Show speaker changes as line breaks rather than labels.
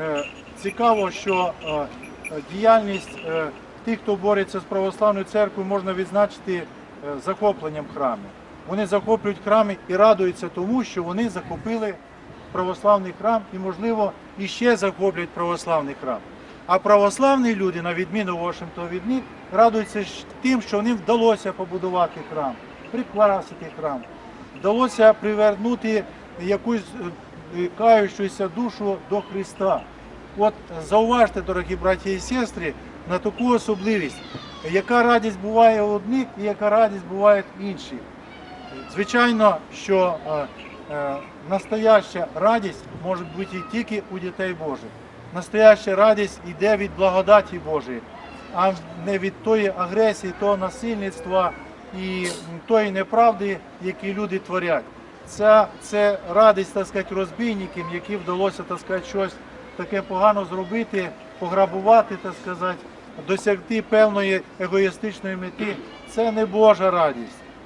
е, цікаво, що е, діяльність е, тих, хто бореться з православною церквою, можна відзначити захопленням храмів. Вони захоплюють храми і радуються тому, що вони захопили православний храм і, можливо, іще захоплять православний храм. А православні люди, на відміну Вашингтона від них, радуються тим, що їм вдалося побудувати храм, прикрасити храм, вдалося привернути якусь каючуся душу до Христа. От зауважте, дорогі браті і сестри, на таку особливість, яка радість буває у одних і яка радість буває в інших. Звичайно, що е, е, настояща радість може бути тільки у дітей Божих. Настояща радість йде від благодаті Божої, а не від тої агресії, того насильництва і тої неправди, які люди творять. Це, це радість, так сказати, розбійникам, які вдалося так сказати, щось таке погано зробити, пограбувати, так сказати, досягти певної егоїстичної мети. Це не Божа радість.